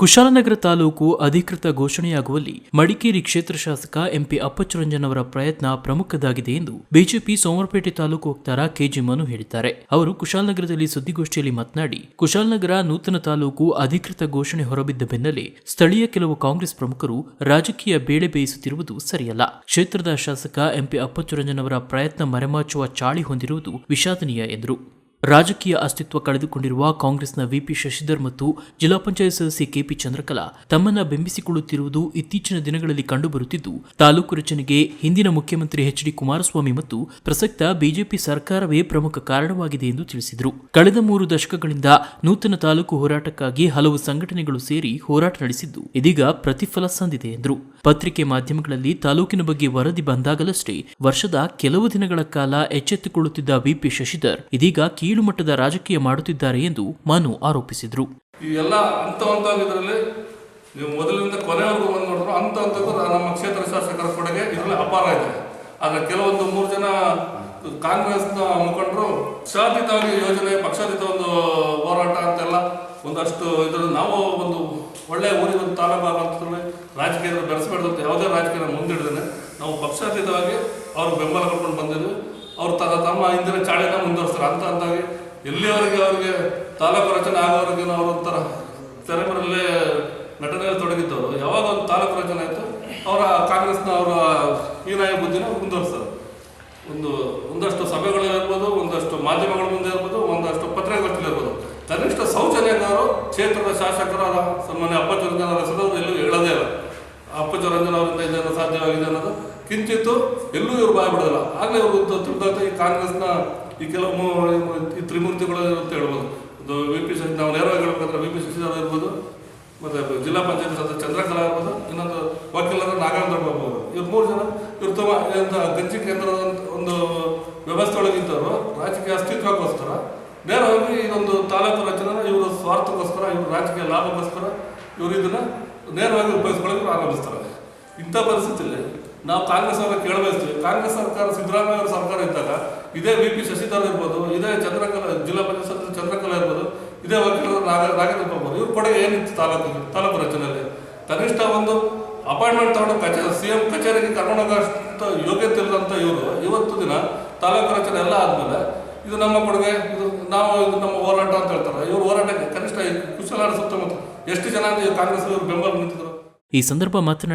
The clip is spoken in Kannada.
ಕುಶಾಲನಗರ ತಾಲೂಕು ಅಧಿಕೃತ ಘೋಷಣೆಯಾಗುವಲ್ಲಿ ಮಡಿಕೇರಿ ಕ್ಷೇತ್ರ ಶಾಸಕ ಎಂಪಿ ಅಪ್ಪಚ್ಚರಂಜನ್ ಅವರ ಪ್ರಯತ್ನ ಪ್ರಮುಖದಾಗಿದೆ ಎಂದು ಬಿಜೆಪಿ ಸೋಮರಪೇಟೆ ತಾಲೂಕು ವಕ್ತಾರ ಕೆಜಿ ಮನು ಹೇಳಿದ್ದಾರೆ. ಅವರು ಕುಶಾಲನಗರದಲ್ಲಿ ಸುದ್ದಿಗೋಷ್ಠಿಯಲ್ಲಿ ಮಾತನಾಡಿ, ಕುಶಾಲನಗರ ನೂತನ ತಾಲೂಕು ಅಧಿಕೃತ ಘೋಷಣೆ ಹೊರಬಿದ್ದ ಬೆನ್ನಲ್ಲೇ ಸ್ಥಳೀಯ ಕೆಲವು ಕಾಂಗ್ರೆಸ್ ಪ್ರಮುಖರು ರಾಜಕೀಯ ಬೇಳೆ ಬೇಯಿಸುತ್ತಿರುವುದು ಸರಿಯಲ್ಲ. ಕ್ಷೇತ್ರದ ಶಾಸಕ ಎಂಪಿ ಅಪ್ಪಚ್ಚರಂಜನ್ ಅವರ ಪ್ರಯತ್ನ ಮರೆಮಾಚುವ ಚಾಳಿ ಹೊಂದಿರುವುದು ವಿಷಾದನೀಯ ಎಂದರು. ರಾಜಕೀಯ ಅಸ್ತಿತ್ವ ಕಳೆದುಕೊಂಡಿರುವ ಕಾಂಗ್ರೆಸ್ನ ವಿಪಿ ಶಶಿಧರ್ ಮತ್ತು ಜಿಲ್ಲಾ ಪಂಚಾಯತ್ ಸದಸ್ಯೆ ಕೆಪಿ ಚಂದ್ರಕಲಾ ತಮ್ಮನ್ನ ಬೆಂಬಿಸಿಕೊಳ್ಳುತ್ತಿರುವುದು ಇತ್ತೀಚಿನ ದಿನಗಳಲ್ಲಿ ಕಂಡುಬರುತ್ತಿದ್ದು, ತಾಲೂಕು ರಚನೆಗೆ ಹಿಂದಿನ ಮುಖ್ಯಮಂತ್ರಿ ಎಚ್ ಡಿ ಕುಮಾರಸ್ವಾಮಿ ಮತ್ತು ಪ್ರಸಕ್ತ ಬಿಜೆಪಿ ಸರ್ಕಾರವೇ ಪ್ರಮುಖ ಕಾರಣವಾಗಿದೆ ಎಂದು ತಿಳಿಸಿದರು. ಕಳೆದ ಮೂರು ದಶಕಗಳಿಂದ ನೂತನ ತಾಲೂಕು ಹೋರಾಟಕ್ಕಾಗಿ ಹಲವು ಸಂಘಟನೆಗಳು ಸೇರಿ ಹೋರಾಟ ನಡೆಸಿದ್ದು, ಇದೀಗ ಪ್ರತಿಫಲ ಸಂದಿದೆ ಎಂದರು. ಪತ್ರಿಕೆ ಮಾಧ್ಯಮಗಳಲ್ಲಿ ತಾಲೂಕಿನ ಬಗ್ಗೆ ವರದಿ ಬಂದಾಗಲಷ್ಟೇ ವರ್ಷದ ಕೆಲವು ದಿನಗಳ ಕಾಲ ಎಚ್ಚೆತ್ತುಕೊಳ್ಳುತ್ತಿದ್ದ ವಿಪಿ ಶಶಿಧರ್ ಇದೀಗ ಕೀಳು ಮಟ್ಟದ ರಾಜಕೀಯ ಮಾಡುತ್ತಿದ್ದಾರೆ ಎಂದು ಮನು ಆರೋಪಿಸಿದರು. ಈ ಎಲ್ಲ ಹಂತ ಹಂತ ಇದರಲ್ಲಿ ನೀವು ಮೊದಲಿನಿಂದ ಕೊನೆವರೆಗೂ ಬಂದು ನೋಡಿದ್ರು ಹಂತ ಹಂತಕ್ಕೂ ನಮ್ಮ ಕ್ಷೇತ್ರ ಶಾಸಕರ ಕೊಡುಗೆ ಇದರಲ್ಲಿ ಅಪಾರ ಇದೆ. ಆದರೆ ಕೆಲವೊಂದು ಮೂರು ಜನ ಕಾಂಗ್ರೆಸ್ನ ಮುಖಂಡರು ಪಕ್ಷಾತೀತವಾಗಿ ಯೋಜನೆ, ಪಕ್ಷಾತೀತ ಒಂದು ಹೋರಾಟ ಅಂತೆಲ್ಲ ಒಂದಷ್ಟು ಇದ್ರ ನಾವು ಒಂದು ಒಳ್ಳೆಯ ಊರಿಗೆ ಒಂದು ತಾಲೂಕು ಅಂತಂದ್ರೆ ರಾಜಕೀಯದಲ್ಲಿ ಬೆಳೆಸಬಾರ್ದು ಅಂತ ಯಾವುದೇ ರಾಜಕೀಯ ಮುಂದಿಡ್ದೇನೆ ನಾವು ಪಕ್ಷಾತೀತವಾಗಿ ಅವ್ರ ಬೆಂಬಲ ಕೊಟ್ಕೊಂಡು ಬಂದಿದ್ವಿ. ಅವ್ರು ತನ್ನ ತಮ್ಮ ಹಿಂದಿನ ಚಾಳಿನ ಮುಂದುವರಿಸ್ತಾರೆ. ಅಂತ ಅಂದಾಗೆ ಎಲ್ಲಿಯವರೆಗೆ ಅವ್ರಿಗೆ ತಾಲೂಕು ರಚನೆ ಆಗೋವರೆಗೆ ಅವರು ಒಂಥರ ತೆರೆಮರಲ್ಲೇ ನಟನೆಯಲ್ಲಿ ತೊಡಗಿದ್ದವರು. ಯಾವಾಗ ಒಂದು ತಾಲೂಕು ರಚನೆ ಆಯಿತು ಅವರ ಕಾಂಗ್ರೆಸ್ನ ಅವರ ಹೀನಾಯ ಬುದ್ಧಿನ ಮುಂದುವರ್ಸ್ತಾರೆ. ಒಂದು ಒಂದಷ್ಟು ಸಭೆಗಳಿರ್ಬೋದು ಒಂದಷ್ಟು ಮಾಧ್ಯಮಗಳ ಮುಂದೆ ಇರ್ಬೋದು, ಒಂದಷ್ಟು ಪತ್ರಿಕಾಗೋಷ್ಠಿಲಿರ್ಬೋದು ಕನಿಷ್ಠ ಸೌಜನ್ಯನವರು ಕ್ಷೇತ್ರದ ಶಾಸಕರಾದ ಸನ್ಮಾನ್ಯ ಅಪ್ಪಚರಂಜನ್ ಹೆಸರು ಎಲ್ಲೂ ಹೇಳೋದೇ ಇಲ್ಲ. ಅಪ್ಪಚರಂಜನ್ ಅವರಿಂದ ಇದನ್ನು ಸಾಧ್ಯವಾಗಿದೆ ಅನ್ನೋದು ಕಿಂಚಿತ್ತು ಎಲ್ಲೂ ಇವ್ರು ಬಾಯ್ ಬಿಡೋದಿಲ್ಲ ಆಗಲೇ ಇವರು ತಿಳಿದಾಗ ಈ ಕಾಂಗ್ರೆಸ್ನ ಈ ಕೆಲವು ಈ ತ್ರಿಮೂರ್ತಿಗಳು ಅಂತ ಹೇಳ್ಬೋದು. ಒಂದು ವಿ ಪಿ ಶಶಿ ನಾವು ನೇರವಾಗಿ ಹೇಳ್ಬೇಕಂದ್ರೆ ವಿ ಪಿ ಶಶಿಧರ್ ಇರ್ಬೋದು, ಮತ್ತೆ ಜಿಲ್ಲಾ ಪಂಚಾಯತ್ ಸದಸ್ಯ ಚಂದ್ರಕಲಾ ಇರ್ಬೋದು, ಇನ್ನೊಂದು ವಕೀಲರ ನಾಗೇಂದ್ರ ಬಾಬು ಇವ್ರು ಮೂರು ಜನ. ಇವ್ರು ಇಂಥ ಗಂಜಿ ಕೇಂದ್ರದ ಒಂದು- ಒಂದು ವ್ಯವಸ್ಥೆ ಒಳಗಿದ್ದವರು ರಾಜಕೀಯ ಅಸ್ತಿತ್ವಕ್ಕೋಸ್ಕರ. ನೇರವಾಗಿ ಇದೊಂದು ತಾಲೂಕು ರಚನೆ ಇವರು ಸ್ವಾರ್ಥಕ್ಕೋಸ್ಕರ, ಇವರು ರಾಜಕೀಯ ಲಾಭಕ್ಕೋಸ್ಕರ ಇವರು ಇದನ್ನ ನೇರವಾಗಿ ಉಪಯೋಗಿಸ್ಕೊಳ್ಳೋಕೆ ಆರಂಭಿಸ್ತಾರೆ ಇಂಥ ಪರಿಸ್ಥಿತಿಯಲ್ಲಿ ನಾವು ಕಾಂಗ್ರೆಸ್ ಅವರ ಕೇಳಬಯಸ್ತೀವಿ ಕಾಂಗ್ರೆಸ್ ಸರ್ಕಾರ, ಸಿದ್ದರಾಮಯ್ಯ ಅವರ ಸರ್ಕಾರ ಇದ್ದಾಗ ಇದೇ ವಿ ಪಿ ಶಶಿಧರ್ ಇರ್ಬೋದು, ಇದೇ ಚಂದ್ರಕಲಾ, ಜಿಲ್ಲಾ ಪಂಚಾಯತ್ ಚಂದ್ರಕಲಾ ಇರ್ಬೋದು, ಇದೇ ವಕೀಲರ ನಾಗ, ನಾಗೇಂದ್ರ ಬಾಬು ಇವ್ರ ಕೊಡುಗೆ ಏನಿತ್ತು ತಾಲೂಕು ತಾಲೂಕು ರಚನೆಯಲ್ಲಿ? ಕನಿಷ್ಠ ಒಂದು ಅಪಾಯಿಂಟ್ಮೆಂಟ್ ತಗೊಂಡು ಕಚೇರಿ ಸಿ ಎಂ ಕಚೇರಿಗೆ ಕರ್ಕೊಂಡೋಗೋಷ್ಟು ಯೋಗ್ಯತೆ ಇಲ್ಲದಂಥ ಇವರು ಇವತ್ತು ದಿನ ತಾಲೂಕು ರಚನೆ ಎಲ್ಲ ಆದ್ಮೇಲೆ ಇದು ನಮ್ಮ ಕೊಡುಗೆ, ಇದು ನಾವು ಇದು ನಮ್ಮ ಹೋರಾಟ ಅಂತ ಹೇಳ್ತಾರೆ. ಇವ್ರ ಹೋರಾಟಕ್ಕೆ ಕನಿಷ್ಠ ಕುಶಲಾಡ ಸುತ್ತಮುತ್ತ ಎಷ್ಟು ಜನ ಕಾಂಗ್ರೆಸ್ ಇವರು ಬೆಂಬಲ ನಿಂತಿದ್ರು? ಈ ಸಂದರ್ಭ ಮಾತನಾಡಿದ